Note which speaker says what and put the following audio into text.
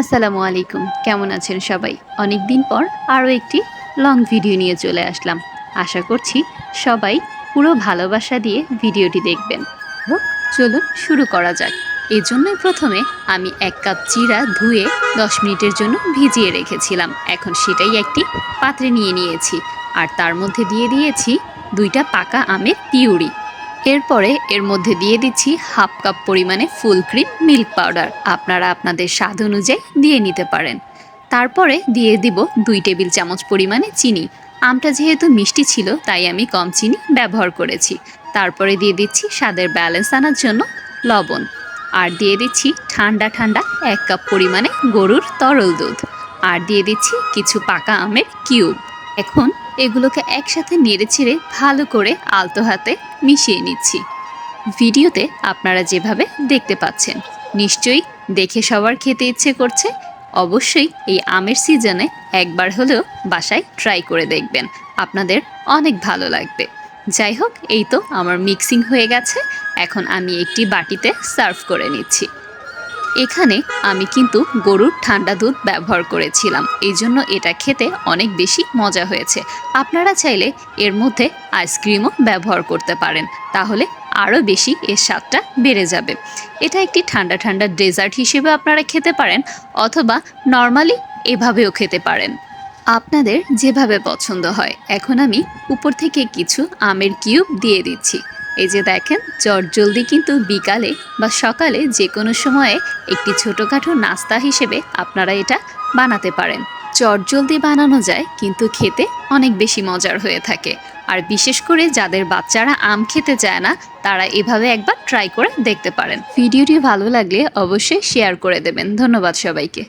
Speaker 1: আসসালামু আলাইকুম। কেমন আছেন সবাই? অনেক দিন পর আরও একটি লং ভিডিও নিয়ে চলে আসলাম। আশা করছি সবাই পুরো ভালোবাসা দিয়ে ভিডিওটি দেখবেন। চলুন শুরু করা যাক। এই জন্যই প্রথমে আমি এক কাপ চিরা ধুয়ে দশ মিনিটের জন্য ভিজিয়ে রেখেছিলাম। এখন সেটাই একটি পাত্রে নিয়ে নিয়েছি। আর তার মধ্যে দিয়ে দিয়েছি দুইটা পাকা আমের পিউরি। এরপরে এর মধ্যে দিয়ে দিচ্ছি হাফ কাপ পরিমাণে ফুল ক্রিম মিল্ক পাউডার। আপনারা আপনাদের স্বাদ অনুযায়ী দিয়ে নিতে পারেন। তারপরে দিয়ে দিব দুই টেবিল চামচ পরিমাণে চিনি। আমটা যেহেতু মিষ্টি ছিল, তাই আমি কম চিনি ব্যবহার করেছি। তারপরে দিয়ে দিচ্ছি স্বাদের ব্যালেন্স আনার জন্য লবণ। আর দিয়ে দিচ্ছি ঠান্ডা ঠান্ডা এক কাপ পরিমাণে গরুর তরল দুধ। আর দিয়ে দিচ্ছি কিছু পাকা আমের কিউব। এখন এগুলোকে একসাথে নেড়ে নেড়েচেড়ে ভালো করে আলতো হাতে মিশিয়ে নিচ্ছি। ভিডিওতে আপনারা যেভাবে দেখতে পাচ্ছেন, নিশ্চয়ই দেখে সবার খেতে ইচ্ছে করছে। অবশ্যই এই আমের সিজনে একবার হলেও বাসায় ট্রাই করে দেখবেন। আপনাদের অনেক ভালো লাগবে। যাই হোক, এই তো আমার মিক্সিং হয়ে গেছে। এখন আমি একটি বাটিতে সার্ভ করে নিচ্ছি। এখানে আমি কিন্তু গরুর ঠান্ডা দুধ ব্যবহার করেছিলাম। এই জন্য এটা খেতে অনেক বেশি মজা হয়েছে। আপনারা চাইলে এর মধ্যে আইসক্রিমও ব্যবহার করতে পারেন। তাহলে আরও বেশি এর স্বাদটা বেড়ে যাবে। এটা একটি ঠান্ডা ঠান্ডা ডেজার্ট হিসেবে আপনারা খেতে পারেন অথবা নর্মালি এভাবেও খেতে পারেন। আপনাদের যেভাবে পছন্দ হয়। এখন আমি উপর থেকে কিছু আমের কিউব দিয়ে দিচ্ছি। এই যে দেখেন জলদি কিন্তু বিকালে বা সকালে যে কোনো সময়ে একটি ছোটোখাটো নাস্তা হিসেবে আপনারা এটা বানাতে পারেন। জলদি বানানো যায়, কিন্তু খেতে অনেক বেশি মজার হয়ে থাকে। আর বিশেষ করে যাদের বাচ্চারা আম খেতে চায় না, তারা এভাবে একবার ট্রাই করে দেখতে পারেন। ভিডিওটি ভালো লাগলে অবশ্যই শেয়ার করে দেবেন। ধন্যবাদ সবাইকে।